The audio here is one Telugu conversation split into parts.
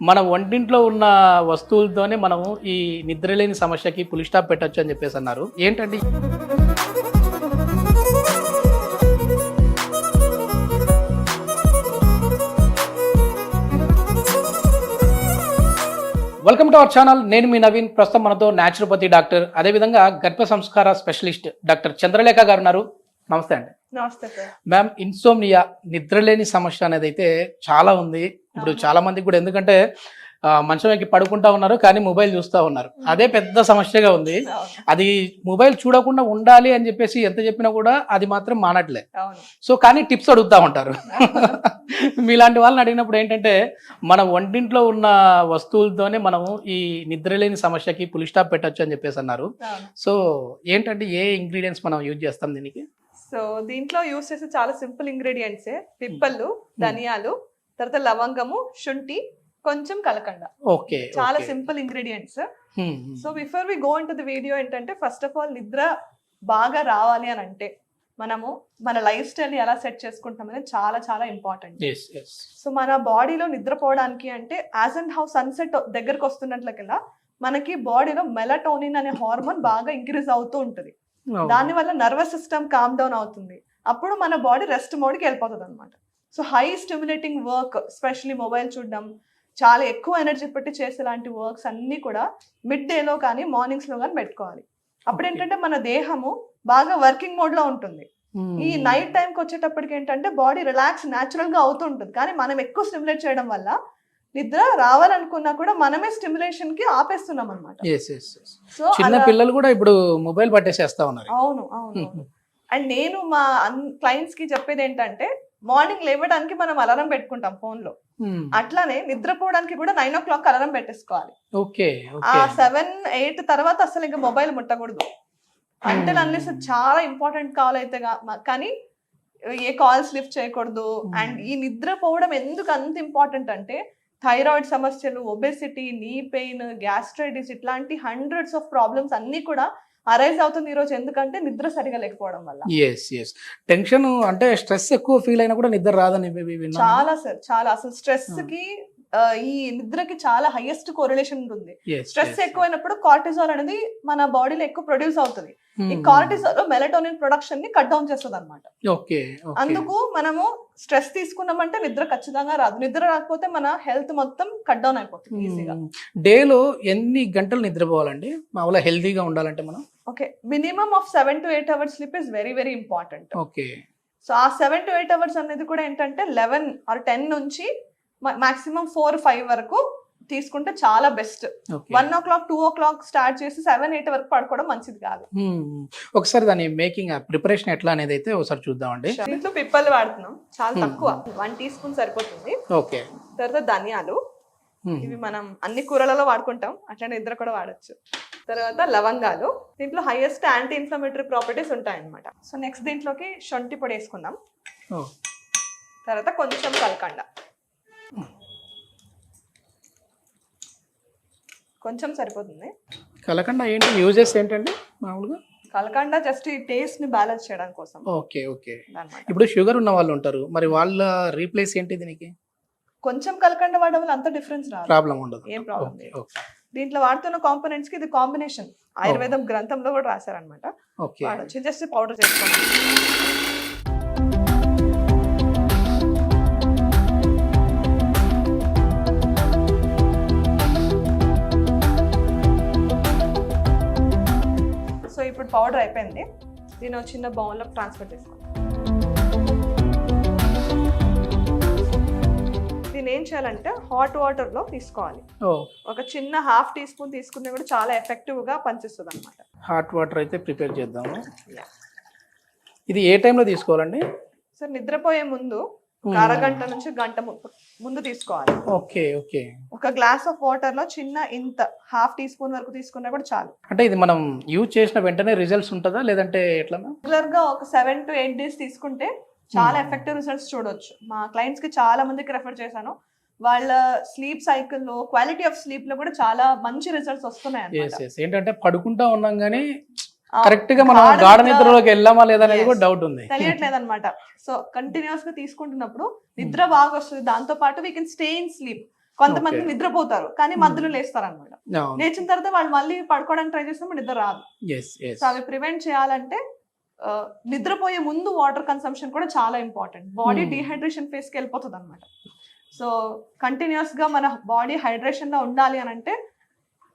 మన వంటింట్లో ఉన్న వస్తువులతోనే మనం ఈ నిద్రలేని సమస్యకి పులి స్టాప్ పెట్టొచ్చు అని చెప్పేసి అన్నారు. ఏంటండి? వెల్కమ్ టు అవర్ ఛానల్ నేను మీ నవీన్. ప్రస్తుతం మనతో న్యాచురోపతి డాక్టర్ అదేవిధంగా గర్భ సంస్కార స్పెషలిస్ట్ డాక్టర్ చంద్రలేఖ గారు ఉన్నారు. నమస్తే అండి. నమస్తే మ్యామ్ ఇన్సోమ్నియా నిద్రలేని సమస్య అనేది అయితే చాలా ఉంది. ఇప్పుడు. చాలా మందికి కూడా ఎందుకంటే మంచం ఎక్కి పడుకుంటా ఉన్నారు కానీ మొబైల్ చూస్తూ ఉన్నారు. అదే పెద్ద సమస్యగా ఉంది. అది మొబైల్ చూడకుండా ఉండాలి అని చెప్పేసి ఎంత చెప్పినా కూడా అది మాత్రం మానట్లే. సో కానీ టిప్స్ అడుగుతా ఉంటారు. మీలాంటి వాళ్ళని అడిగినప్పుడు ఏంటంటే మన వంటింట్లో ఉన్న వస్తువులతోనే మనము ఈ నిద్రలేని సమస్యకి పులి స్టాప్ పెట్టొచ్చు అని చెప్పేసి అన్నారు. సో ఏంటంటే ఏ ఇంగ్రీడియంట్స్ మనం యూజ్ చేస్తాం దీనికి? సో దీంట్లో యూస్ చేసే చాలా సింపుల్ ఇంగ్రీడియంట్స్ పిప్పళ్ళు ధనియాలు తర్వాత లవంగము శుంఠి కొంచెం కలకండ. ఓకే చాలా simple ingredients. So before we go in to the video ఏంటంటే ఫస్ట్ ఆఫ్ ఆల్ నిద్ర బాగా రావాలి అని అంటే మనము మన లైఫ్ స్టైల్ ఎలా సెట్ చేసుకుంటాం అనేది చాలా చాలా ఇంపార్టెంట్. సో మన బాడీలో నిద్రపోవడానికి అంటే యాజ్ అండ్ హౌ సన్సెట్ దగ్గరకు వస్తున్నట్లకెల్లా మనకి బాడీలో మెలటోనిన్ అనే హార్మోన్ బాగా ఇంక్రీజ్ అవుతూ ఉంటుంది. దాని వల్ల నర్వస్ సిస్టమ్ కామ్ డౌన్ అవుతుంది. అప్పుడు మన బాడీ రెస్ట్ మోడ్కి వెళ్ళిపోతుంది అనమాట so high stimulating work specially mobile చూడడం చాలా ఎక్కువ ఎనర్జీ పెట్టి చేసే లాంటి వర్క్స్ అన్నీ కూడా మిడ్ డేలో కానీ మార్నింగ్స్లో కానీ పెట్టుకోవాలి. అప్పుడు. ఏంటంటే మన దేహము బాగా వర్కింగ్ మోడ్లో ఉంటుంది. ఈ నైట్ టైంకి వచ్చేటప్పటికి ఏంటంటే బాడీ రిలాక్స్ న్యాచురల్గా అవుతూ ఉంటుంది. కానీ మనం ఎక్కువ స్టిమ్యులేట్ చేయడం వల్ల నిద్ర రావాలనుకున్నా కూడా మనమే స్టిమ్యులేషన్కి ఆపేస్తున్నాం అనమాట సో చిన్న పిల్లలు కూడా ఇప్పుడు మొబైల్ పట్టేసేస్తా ఉన్నారు. అవును అవును అండ్ నేను మా క్లయింట్స్కి చెప్పేది ఏంటంటే మార్నింగ్ లేవడానికి మనం అలారం పెట్టుకుంటాం ఫోన్లో. అట్లానే నిద్రపోవడానికి కూడా నైన్ ఓ క్లాక్ అలారం పెట్టేసుకోవాలి. ఓకే ఆ సెవెన్ ఎయిట్ తర్వాత అసలు ఇంకా మొబైల్ ముట్టకూడదు. అంటే అన్లెస్ చాలా ఇంపార్టెంట్ కాల్ అయితే కానీ ఏ కాల్స్ లిఫ్ట్ చేయకూడదు. అండ్ ఈ నిద్రపోవడం ఎందుకు అంత ఇంపార్టెంట్ అంటే థైరాయిడ్ సమస్యలు ఒబెసిటీ నీ పెయిన్ గ్యాస్ట్రైటిస్ ఇట్లాంటి హండ్రెడ్స్ ఆఫ్ ప్రాబ్లమ్స్ అన్ని కూడా అరైజ్ అవుతుంది ఈ రోజు ఎందుకంటే నిద్ర సరిగా లేకపోవడం వల్ల. ఎస్ ఎస్ టెన్షన్ అంటే స్ట్రెస్ ఎక్కువ ఫీల్ అయినా కూడా నిద్ర రాదని. చాలా సార్ చాలా. అసలు స్ట్రెస్. కి ఈ నిద్రకి చాలా హైయెస్ట్ కోరిలేషన్ ఉంటుంది. స్ట్రెస్ ఎక్కువైనప్పుడు కార్టిజాల్ అనేది మన బాడీలో ఎక్కువ ప్రొడ్యూస్ అవుతుంది. Hmm, ఈ కార్టిజాల్ మెలటోనిన్ ప్రొడక్షన్ని కట్ డౌన్ చేస్తుంది అనమాట అందుకు మనము స్ట్రెస్ తీసుకున్నామంటే నిద్ర ఖచ్చితంగా రాదు. నిద్ర రాకపోతే మన హెల్త్ మొత్తం కట్ డౌన్ అయిపోతుంది ఈజీగా డేలో ఎన్ని గంటలు నిద్రపోవాలండి? మామూలుగా హెల్తీగా ఉండాలంటే మనం? Okay minimum of seven to eight hours sleep is very very important okay so ఆ సెవెన్ టు ఎయిట్ అవర్స్ అనేది కూడా ఏంటంటే లెవెన్ ఆర్ టెన్ నుంచి మాక్సిమం ఫోర్ ఫైవ్ వరకు తీసుకుంటే చాలా best one o'clock two o'clock start చేసి సెవెన్ ఎయిట్ వరకు పడుకోవడం మంచిది కాదు. ఒకసారి దాని మేకింగ్ ప్రిపరేషన్ ఎట్లా అనేది అయితే ఒకసారి చూద్దామండి. దీంట్లో పిప్పలు వాడుతున్నాం. చాలా Hmm. తక్కువ. వన్ టీ స్పూన్ సరిపోతుంది. ఓకే తర్వాత ధనియాలు. Hmm. ఇవి మనం అన్ని కూరలలో వాడుకుంటాం. అట్లనే నిద్ర కూడా వాడచ్చు. తర్వాత లవంగాలు. దీంట్లో హైయెస్ట్ యాంటీ ఇన్ఫ్లమేటరీ ప్రాపర్టీస్ ఉంటాయి అన్నమాట సో నెక్స్ట్ దీంట్లోకి శొంఠి పొడి వేసుకుందాం. ఓ, తర్వాత కొంచెం కలకండ. కొంచెం సరిపోతుంది. కలకండ ఏంటి? యూజెస్ ఏంటండి? మామూలుగా? కలకండ జస్ట్ ఈ టేస్ట్ని బ్యాలెన్స్ చేయడం కోసం. Okay okay. ఇప్పుడు షుగర్ ఉన్న వాళ్ళు ఉంటారు. మరి వాళ్ళ రీప్లేస్ ఏంటి దీనికి? కొంచెం కలకండ వాడడం వల్ల అంత డిఫరెన్స్ రాదు. ప్రాబ్లం ఉండదు. ఏం ప్రాబ్లం లేదు. ఓకే. దీంట్లో వాడుతున్న కాంపోనెంట్స్కి ఇది కాంబినేషన్ ఆయుర్వేదం గ్రంథంలో కూడా రాశారనమాట ఓకే. వాడచ్చు. జస్ట్ పౌడర్ చేసుకోండి. ఇప్పుడు పౌడర్ అయిపోయింది. దీని చిన్న బౌల్లో ట్రాన్స్ఫర్ చేసుకోండి దీన్ని ఏం చేయాలంటే హాట్ వాటర్లో తీసుకోవాలి. ఓ. ఒక చిన్న హాఫ్ టీ స్పూన్ తీసుకున్నా కూడా చాలా ఎఫెక్టివ్గా పనిచేస్తుంది అనమాట హాట్ వాటర్ అయితే ప్రిపేర్ చేద్దాము. ఇది ఏ టైంలో తీసుకోవాలండి? సో నిద్రపోయే ముందు ఒక. అరగంట నుంచి గంట ముందు తీసుకోవాలి. Okay okay. ఒక గ్లాస్ ఆఫ్ వాటర్లో చిన్న ఇంత హాఫ్ టీ స్పూన్ వరకు తీసుకున్నా కూడా చాలు. అంటే ఇది మనం యూజ్ చేసిన వెంటనే రిజల్ట్స్ ఉంటుందా? లేదంటే ఎట్లా రెగ్యులర్గా ఒక సెవెన్ టు ఎయిట్ డేస్ తీసుకుంటే చాలా Hmm. ఎఫెక్టివ్ రిజల్ట్స్ చూడొచ్చు. మా క్లయింట్స్కి చాలా మందికి రెఫర్ చేశాను. వాళ్ళ స్లీప్ సైకిల్లో క్వాలిటీ ఆఫ్ స్లీప్లో కూడా చాలా మంచి రిజల్ట్స్ వస్తున్నాయి ఏంటంటే పడుకుంటా ఉన్నాం కానీ ఆ, కరెక్ట్గా మనం గాఢ గాఢ నిద్ర నిద్రలోకి వెళ్ళామా లేదా అనేది. కూడా డౌట్ ఉంది. తెలియట్లేదు అనమాట సో కంటిన్యూస్గా తీసుకుంటున్నప్పుడు నిద్ర బాగా వస్తుంది. దాంతో పాటు we can stay in sleep కొంతమంది. నిద్రపోతారు కానీ మధ్యలో లేస్తారు అనమాట లేచిన తర్వాత వాళ్ళు మళ్ళీ పడుకోవడానికి ట్రై చేసినప్పుడు నిద్ర రాదు. సో అవి ప్రివెంట్ చేయాలంటే నిద్రపోయే ముందు వాటర్ కన్సంప్షన్ కూడా చాలా ఇంపార్టెంట్ బాడీ Hmm. డిహైడ్రేషన్ ఫేస్కి వెళ్ళిపోతుంది అనమాట సో కంటిన్యూస్గా మన బాడీ హైడ్రేషన్లో ఉండాలి అని అంటే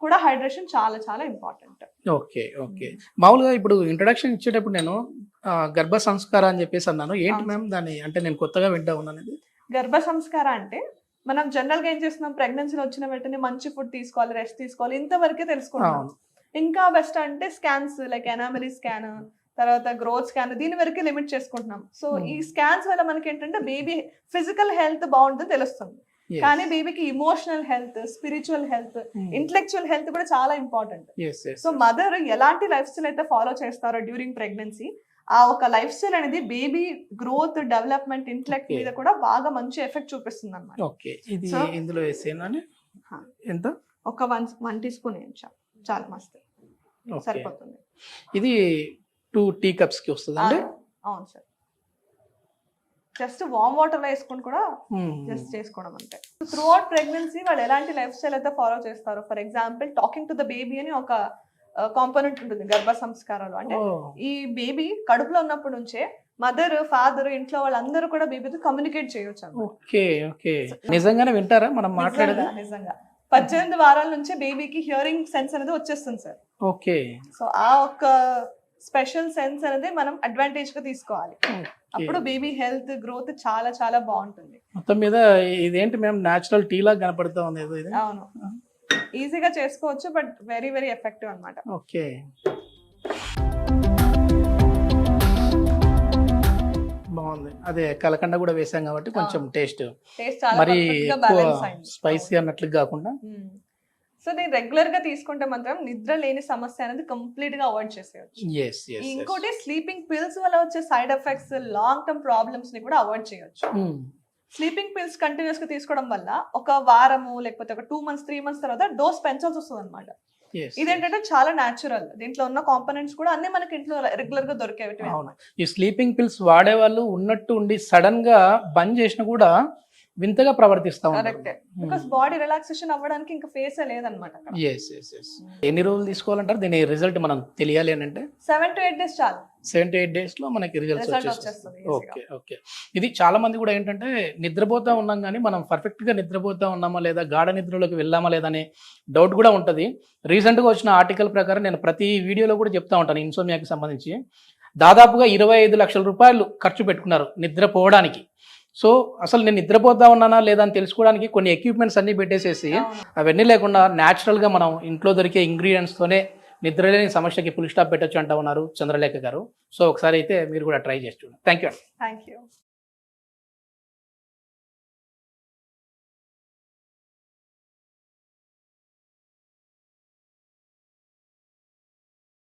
కూడా హైడ్రేషన్ చాలా చాలా ఇంపార్టెంట్. Okay okay. మామూలుగా ఇప్పుడు ఇంట్రొడక్షన్ ఇచ్చేటప్పుడు నేను గర్భ సంస్కారం అని చెప్పేసి అన్నాను. ఏంటి. మ్యామ్ దాన్ని? అంటే నేను కొత్తగా వింటా ఉన్నాను ఇది గర్భ సంస్కార అంటే మనం జనరల్గా ఏం చేస్తున్నాం? ప్రెగ్నెన్సీలో వచ్చిన వెంటనే మంచి ఫుడ్ తీసుకోవాలి రెస్ట్ తీసుకోవాలి ఇంతవరకే తెలుసుకుంటాం ఇంకా బెస్ట్ అంటే స్కాన్స్ లైక్ ఎనామరీ స్కాన్ తర్వాత గ్రోత్ స్కాన్ దీని వరకే లిమిట్ చేసుకుంటున్నాం. సో. ఈ స్కాన్స్ వల్ల మనకి ఏంటంటే బేబీ ఫిజికల్ హెల్త్ బాగుంటుంది తెలుస్తుంది. కానీ బేబీకి emotional health spiritual health. Intellectual health కూడా చాలా ఇంపార్టెంట్ సో. మదర్ ఎలాంటి లైఫ్ స్టైల్ అయితే ఫాలో చేస్తారో డ్యూరింగ్ ప్రెగ్నెన్సీ ఆ ఒక లైఫ్ స్టైల్ అనేది బేబీ గ్రోత్ డెవలప్మెంట్ ఇంటలెక్ట్. మీద కూడా బాగా మంచి ఎఫెక్ట్ చూపిస్తుంది అనమాట ఓకే ఇది ఇందులో వేసేనా. ఎంత? ఒక వన్ వన్ టీ స్పూన్ వేయించాం. చాలా మస్తు. సరిపోతుంది. ఇది టూ టీ కప్స్కి వస్తుంది అవును సార్. జస్ట్ వామ్ వాటర్ వేసుకుని కూడా జస్ట్ చేసుకోవడం అంతే. త్రూ అవుట్ ప్రెగ్నెన్సీ వాళ్ళు ఎలాంటి లైఫ్ స్టైల్ అయితే ఫాలో చేస్తారు for example talking to the baby అని ఒక కాంపోనెంట్ ఉంటుంది గర్భ సంస్కారాలు. అంటే ఈ బేబీ కడుపులో ఉన్నప్పటి నుంచే మదర్ ఫాదర్ ఇంట్లో వాళ్ళందరూ కూడా బేబీతో కమ్యూనికేట్ చేయొచ్చు. ఓకే ఓకే నిజంగానే వింటారా మనం మాట్లాడేది? నిజంగా, నిజంగా పద్దెనిమిది వారాల నుంచే బేబీకి హియరింగ్ సెన్స్ అనేది వచ్చేస్తుంది సార్. ఓకే సో ఆ ఒక్క స్పెషల్ సెన్స్ అనేది మనం అడ్వాంటేజ్గా తీసుకోవాలి. అప్పుడు బేబీ హెల్త్ గ్రోత్ చాలా చాలా బాగుంటుంది. మొత్తం మీద ఇదేంటి మేము న్యాచురల్ టీ లాగా కనపడుతా ఉంది ఇది? అవును. ఈజీగా చేసుకోవచ్చు బట్ వెరీ వెరీ ఎఫెక్టివ్ అన్నమాట. ఓకే. బాగుంది. అదే కలకండ కూడా వేసాం కాబట్టి కొంచెం టేస్ట్. మరి స్పైసీ అన్నట్లు కాకుండా సో నేను రెగ్యులర్గా తీసుకుంటే మాత్రం నిద్ర లేని సమస్య అనేది కంప్లీట్గా అవాయిడ్ చేసేయచ్చు. ఇంకోటి స్లీపింగ్ పిల్స్ వల్ల వచ్చే సైడ్ ఎఫెక్ట్స్ లాంగ్ టర్మ్ ప్రాబ్లమ్స్ని కూడా అవాయిడ్ చేయొచ్చు. స్లీపింగ్ పిల్స్ కంటిన్యూస్గా తీసుకోవడం వల్ల ఒక వారము లేకపోతే ఒక టూ మంత్స్ త్రీ మంత్స్ తర్వాత డోస్ పెంచాల్సి వస్తుంది అనమాట ఇదేంటంటే చాలా న్యాచురల్ దీంట్లో ఉన్న కాంపోనెంట్స్ కూడా అన్ని మనకి ఇంట్లో రెగ్యులర్గా దొరికేవి. అవును. ఈ స్లీపింగ్ పిల్స్ వాడే వాళ్ళు ఉన్నట్టు ఉండి సడన్గా బంద్ చేసినా కూడా వింతగా ప్రవర్తిస్తా బికాస్ బాడీ రిలాక్సేషన్ అవ్వడానికి ఇంకా ఫేస్ లేదనమాట ఎస్ ఎస్ ఎస్ ఎన్ని రోజులు తీసుకోవాలంటారు? దీని రిజల్ట్ మనం తెలియాలి అని అంటే? సెవెన్ టు ఎయిట్ డేస్ చాలు. సెవెంటీ ఎయిట్ డేస్లో మనకి రిజల్ట్స్ Result వచ్చేస్తుంది. ఓకే ఓకే ఇది చాలా మంది కూడా ఏంటంటే నిద్రపోతా ఉన్నాం కానీ మనం పర్ఫెక్ట్గా నిద్రపోతా ఉన్నామా లేదా గాఢ నిద్రలోకి వెళ్ళామా లేదా అనే డౌట్ కూడా ఉంటుంది. రీసెంట్గా వచ్చిన ఆర్టికల్ ప్రకారం నేను ప్రతి వీడియోలో కూడా చెప్తా ఉంటాను ఇన్సోమియాకి సంబంధించి. దాదాపుగా ఇరవై ఐదు లక్షల రూపాయలు ఖర్చు పెట్టుకున్నారు నిద్రపోవడానికి. సో అసలు నేను నిద్రపోతా ఉన్నానా లేదా అని తెలుసుకోవడానికి కొన్ని ఎక్విప్మెంట్స్ అన్ని పెట్టేసేసి అవును. అవన్నీ లేకుండా natural గా మనం ఇంట్లో దొరికే ingredients తోనే నిద్రలేని సమస్యకి ఫుల్ స్టాప్ పెట్టొచ్చు అంటా ఉన్నారు చంద్రలేఖ గారు. సో ఒకసారి అయితే మీరు కూడా ట్రై చేసి చూడండి. Thank you thank you